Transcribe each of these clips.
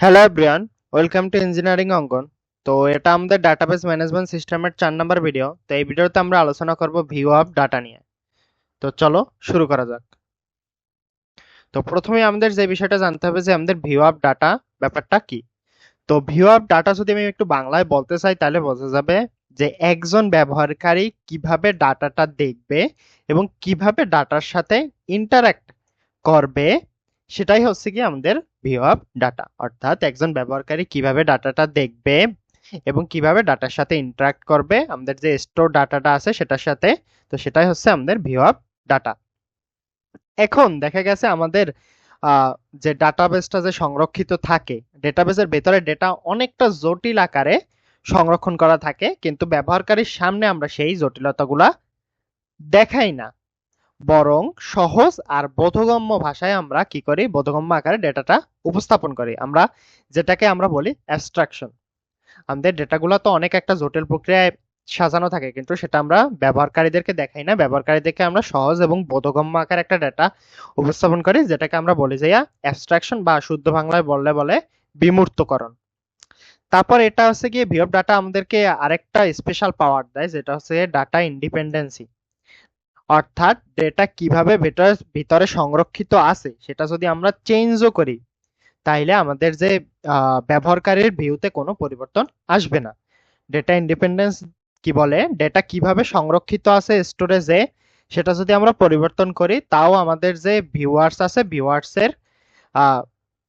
Hello everyone welcome to engineering অঙ্কন তো এটা আমাদের ডাটাবেস ম্যানেজমেন্ট সিস্টেমের চার নাম্বার ভিডিও তো এই ভিডিওতে আমরা আলোচনা করব ভিউ অফ ডাটা নিয়ে। তো চলো শুরু করা যাক। তো প্রথমে আমাদের যে বিষয়টা জানতে হবে যে আমাদের ভিউ অফ ডাটা ব্যাপারটা কি। তো ভিউ অফ ডাটা যদি আমি একটু বাংলায় বলতে চাই, তাহলে বোঝা যাবে যে একজন ব্যবহারকারী কীভাবে ডাটাটা দেখবে এবং কীভাবে ডাটার সাথে ইন্টারাক্ট করবে সেটাই হচ্ছে কি আমাদের ভিউ অফ ডাটা অর্থাৎ একজন ব্যবহারকারী কীভাবে ডাটাটা দেখবে এবং কীভাবে ডাটার সাথে ইন্টারাক্ট করবে, আমাদের যে স্টোর ডাটাটা আছে সেটার সাথে, তো সেটাই হচ্ছে আমাদের ভিউ অফ ডাটা এখন দেখা গেছে আমাদের যে ডাটাবেসটা যে সংরক্ষিত থাকে ডেটাবেসের ভেতরে ডেটা অনেকটা জটিল আকারে সংরক্ষণ করা থাকে, কিন্তু ব্যবহারকারীর সামনে আমরা সেই জটিলতাগুলা দেখাই না। বরং সহজ আর বোধগম্য ভাষায় আমরা কি করি? বোধগম্য আকারে ডেটাটা উপস্থাপন করি। আমরা যেটাকে আমরা বলি অ্যাবস্ট্রাকশন আমাদের ডেটাগুলো তো অনেক একটা জটিল প্রক্রিয়ায় সাজানো থাকে, কিন্তু সেটা আমরা ব্যবহারকারীদেরকে দেখাই না। ব্যবহারকারীদেরকে আমরা সহজ এবং বোধগম্য আকারে একটা ডেটা উপস্থাপন করি, যেটাকে আমরা বলি যে অ্যাবস্ট্রাকশন বা শুদ্ধ বাংলায় বললে বলে বিমূর্তকরণ। তারপর এটা হচ্ছে গিয়ে অফ ডাটা আমাদেরকে আরেকটা স্পেশাল পাওয়ার দেয়, যেটা হচ্ছে ডাটা ইন্ডিপেন্ডেন্সি অর্থাৎ ডেটা কীভাবে ভেতরে, ভিতরে সংরক্ষিত আছে, সেটা যদি আমরা চেঞ্জও করি, তাইলে আমাদের যে ব্যবহারকারীর ভিউতে কোনো পরিবর্তন আসবে না। ডেটা ইন্ডিপেন্ডেন্স কি বলে? ডেটা কীভাবে সংরক্ষিত আছে স্টোরেজে সেটা যদি আমরা পরিবর্তন করি, তাও আমাদের যে ভিউয়ার্স আছে ভিউয়ার্স এর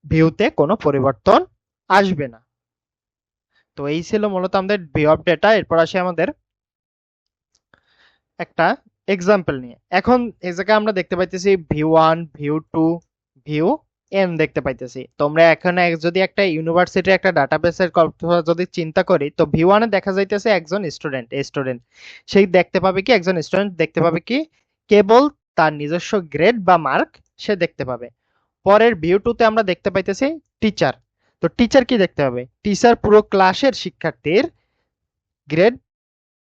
ভিউতে কোনো পরিবর্তন আসবে না। তো এই ছিল মূলত আমাদের ভিউ অফ ডেটা এরপর আসে আমাদের একটা এক্সাম্পল নিয়ে। এখন এই জায়গায় আমরা দেখতে পাইতেছি view one view two view N দেখতে পাইতেছি। তোমরা এখানে যদি একটা ইউনিভার্সিটির একটা ডাটাবেসের কথা যদি চিন্তা করি, তো ভিউ ওয়ানে দেখা যাইতেছে একজন স্টুডেন্ট স্টুডেন্ট সেই দেখতে পাবে কি একজন স্টুডেন্ট দেখতে পাবে কি কেবল তার নিজস্ব গ্রেড বা মার্ক সে দেখতে পাবে। পরের ভিউ টুতে আমরা দেখতে পাইতেছি টিচার তো টিচার কি দেখতে পাবে? টিচার পুরো ক্লাসের শিক্ষার্থীর গ্রেড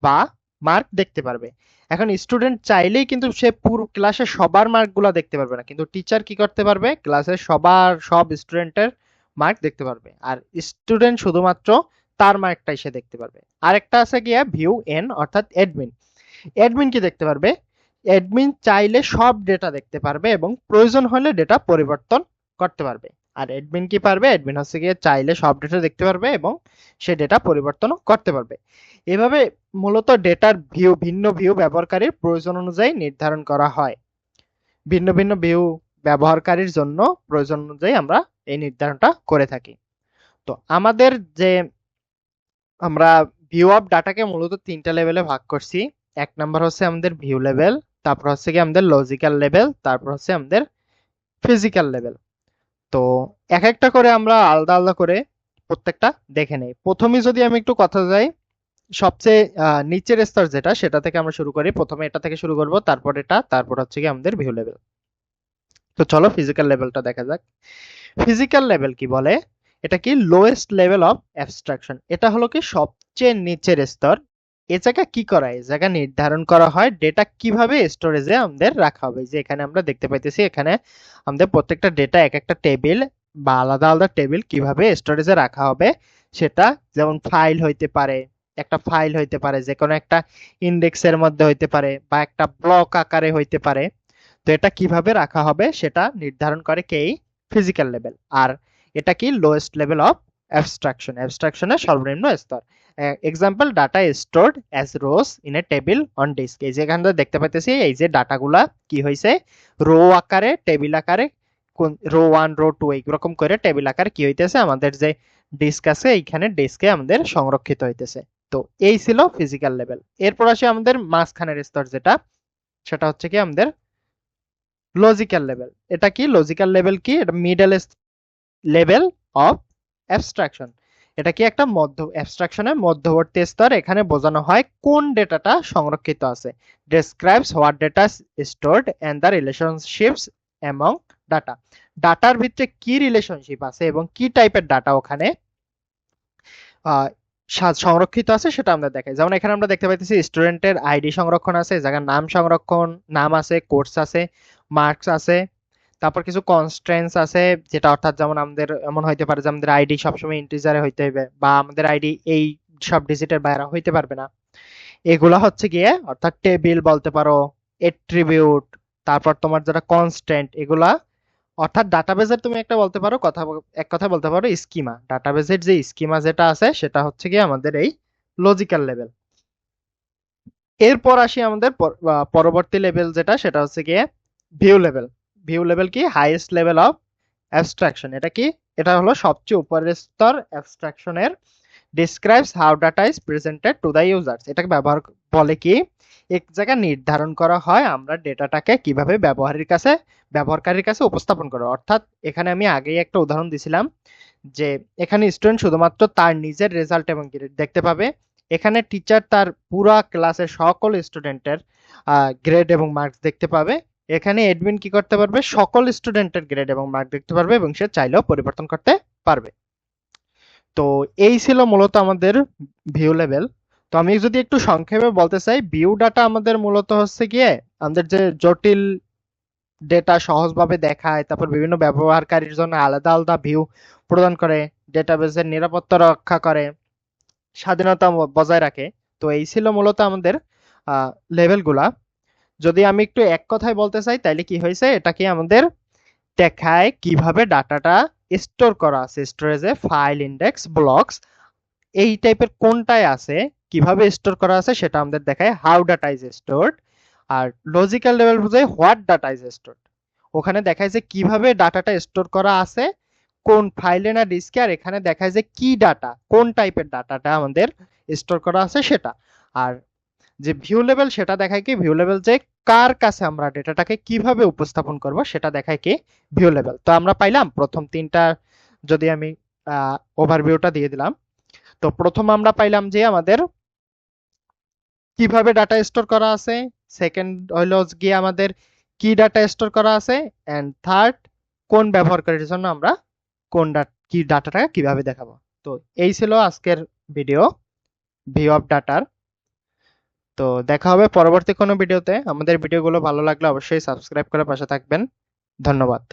বা মার্ক দেখতে পারবে। এখন স্টুডেন্ট চাইলেই কিন্তু সে পুরো ক্লাসের সবার মার্কগুলো দেখতে পারবে না। কিন্তু টিচার কি করতে পারবে? ক্লাসের সবার, সব স্টুডেন্টের মার্ক দেখতে পারবে। আর স্টুডেন্ট শুধুমাত্র তার মার্কটাই সে দেখতে পারবে। আরেকটা আছে গিয়া ভিউ এন অর্থাৎ অ্যাডমিন অ্যাডমিন কি দেখতে পারবে? অ্যাডমিন চাইলে সব ডেটা দেখতে পারবে এবং প্রয়োজন হলে ডেটা পরিবর্তন করতে পারবে। আর অ্যাডমিন কি পারবে? অ্যাডমিন হচ্ছে গিয়ে চাইলে সব ডেটা দেখতে পারবে এবং সে ডেটা পরিবর্তনও করতে পারবে। এভাবে মূলত ডেটার ভিউ ভিন্ন ভিউ ব্যবহারকারীর প্রয়োজন অনুযায়ী নির্ধারণ করা হয়। ভিন্ন ভিন্ন ভিউ ব্যবহারকারীর জন্য প্রয়োজন অনুযায়ী আমরা এই নির্ধারণটা করে থাকি। তো আমাদের যে আমরা ভিউ অফ ডাটাকে মূলত তিনটা লেভেলে ভাগ করছি। এক নাম্বার হচ্ছে আমাদের ভিউ লেভেল তারপর হচ্ছে কি আমাদের লজিক্যাল লেভেল তারপর হচ্ছে আমাদের ফিজিক্যাল লেভেল তো এক একটা করে আমরা আলাদা আলাদা করে প্রত্যেকটা দেখে নেই। প্রথমে যদি আমি একটু কথা যাই, সবচেয়ে নিচের স্তর যেটা, সেটা থেকে আমরা শুরু করি। প্রথমে এটা থেকে শুরু করব, তারপর এটা, তারপর হচ্ছে কি আমাদের ভিউ লেভেল তো চলো ফিজিক্যাল লেভেলটা দেখা যাক। ফিজিক্যাল লেভেল কি বলে? এটা কি লোয়েস্ট লেভেল অফ অ্যাবস্ট্রাকশন এটা হলো কি সবচেয়ে নিচের স্তর। এ জায়গা কি করা? হয়? এ জায়গা নির্ধারণ করা হয়। ডেটা কীভাবে স্টোরেজে আমাদের রাখা হবে? যে এখানে আমরা দেখতে পাইতেছি, এখানে আমাদের প্রত্যেকটা ডেটা এক একটা টেবিল বা আলাদা আলাদা টেবিল কীভাবে স্টোরেজে রাখা হবে, সেটা যেমন ফাইল হইতে পারে, একটা ফাইল হইতে পারে যে কোনো একটা ইন্ডেক্সের মধ্যে হইতে পারে বা একটা ব্লক আকারে হইতে পারে। তো এটা কীভাবে রাখা হবে, সেটা নির্ধারণ করে কে? ফিজিক্যাল লেভেল আর এটা কি লোয়েস্ট লেভেল অফ অ্যাবস্ট্রাকশন অ্যাবস্ট্রাকশনের সর্বনিম্ন স্তর। Example data stored as rows in a table on disk এই যে এখানে দেখতে পাইতেছি, এই যে ডাটাগুলা কি হয়েছে রো আকারে টেবিল আকারে, কোন রো ওয়ান রো টু এইরকম করে টেবিল আকারে কি হইতেছে? আমাদের যে ডিস্ক আছে, এইখানে ডিস্কে আমাদের সংরক্ষিত হইতেছে। তো এই ছিল ফিজিক্যাল লেভেল এরপর আসে আমাদের মাঝখানের স্তর যেটা, সেটা হচ্ছে কি আমাদের লজিক্যাল লেভেল এটা কি? লজিক্যাল লেভেল কি? এটা মিডল লেভেল অফ অ্যাবস্ট্রাকশন এটা কি একটা মধ্য অ্যাবস্ট্রাকশনের মধ্যবর্তী স্তর, এখানে বোঝানো হয় কোন ডেটাটা সংরক্ষিত আছে। Describes what data stored and the relationships among data ডাটার ভিতরে কি রিলেশনশিপ আছে এবং কি টাইপের ডাটা ওখানে সংরক্ষিত আছে সেটা আমরা দেখাই। যেমন এখানে আমরা দেখতে পাইতেছি স্টুডেন্টের আইডি সংরক্ষণ আছে, জায়গার নাম সংরক্ষণ, নাম আছে কোর্স আছে মার্কস আছে তারপর কিছু কনস্ট্রেন্টস আছে, যেটা অর্থাৎ যেমন আমাদের, এমন হইতে পারে যে আমাদের আইডি সবসময় ইন্টিজারে হইতে হবে বা আমাদের আইডি এই সব ডিজিটের বাইরে হইতে পারবে না। এগুলা হচ্ছে গিয়ে, অর্থাৎ টেবিল বলতে পারো এট্রিবিউট তারপর তোমার যেটা কনস্ট্যান্ট এগুলা, অর্থাৎ ডাটাবেজের তুমি একটা বলতে পারো, কথা এক কথা বলতে পারো স্কিমা ডাটাবেজের যে স্কিমা যেটা আছে, সেটা হচ্ছে গিয়ে আমাদের এই লজিক্যাল লেভেল এরপর আসি আমাদের পরবর্তী লেভেল যেটা, সেটা হচ্ছে গিয়ে ভিউ লেভেল ভিউ লেভেল কি? হাইয়েস্ট লেভেল অফ অ্যাবস্ট্রাকশন এটা কি? এটা হলো সবচেয়ে উপরের স্তর অ্যাবস্ট্রাকশনের describes how data is presented to the users এটাকে ব্যবহার বলে কি? এক জায়গায় নির্ধারণ করা হয় আমরা ডেটাটাকে কীভাবে ব্যবহারের কাছে, ব্যবহারকারীর কাছে উপস্থাপন করো অর্থাৎ এখানে আমি আগেই একটা উদাহরণ দিছিলাম যে এখানে স্টুডেন্ট শুধুমাত্র তার নিজের রেজাল্ট এবং গ্রেড দেখতে পাবে। এখানে টিচার তার পুরা ক্লাসের সকল স্টুডেন্টের গ্রেড এবং মার্কস দেখতে পাবে। এখানে এডমিন কি করতে পারবে? সকল স্টুডেন্টের গ্রেড এবং মার্ক দেখতে পারবে এবং সে চাইলেও পরিবর্তন করতে পারবে। তো এই ছিল মূলত আমাদের ভিউ লেভেল তো আমি যদি একটু সংক্ষেপে বলতে চাই ভিউ ডাটা আমাদের মূলত হচ্ছে গিয়ে আমাদের যে জটিল ডেটা সহজভাবে দেখায়, তারপর বিভিন্ন ব্যবহারকারীর জন্য আলাদা আলাদা ভিউ প্রদান করে ডেটাবেসের নিরাপত্তা রক্ষা করে, স্বাধীনতা বজায় রাখে। তো এই ছিল মূলত আমাদের লেভেলগুলা যদি আমি একটু এক কথায় বলতে চাই তাহলে কি হয়েছে? এটা কি আমাদের দেখায় কীভাবে ডাটাটা স্টোর করা আছে স্টোরেজে ফাইল ইন্ডেক্স ব্লকস এই টাইপের কোনটায় আছে, কীভাবে স্টোর করা আছে সেটা আমাদের দেখায় হাউ ডাটা ইজ স্টোরড আর লজিক্যাল লেভেল বোঝায় হোয়াট ডাটা ইজ স্টোরড ওখানে দেখায় যে কীভাবে ডাটাটা স্টোর করা আছে, কোন ফাইলে না ডিস্কে আর এখানে দেখায় যে কি ডাটা কোন টাইপের ডাটাটা আমাদের স্টোর করা আছে সেটা। আর যে ভিউ লেভেল সেটা দেখায় কি? ভিউ লেভেল যে কার কাছে আমরা ডেটাটাকে কীভাবে উপস্থাপন করব সেটা দেখায় কি? ভিউ লেভেল তো আমরা পাইলাম প্রথম তিনটা, যদি আমি ওভারভিউটা দিয়ে দিলাম। তো প্রথম আমরা পাইলাম যে আমাদের কীভাবে ডাটা স্টোর করা আছে সেকেন্ড হইল গিয়ে আমাদের কি ডাটা স্টোর করা আছে এন্ড থার্ড কোন ব্যবহারকারীর জন্য আমরা কোন কি ডাটাটা কীভাবে দেখাবো। তো এই ছিল আজকের ভিডিও ভিউ অফ ডাটার তো দেখা হবে পরবর্তী কোনো ভিডিওতে। আমাদের ভিডিওগুলো ভালো লাগলে অবশ্যই সাবস্ক্রাইব করে পাশে থাকবেন। ধন্যবাদ।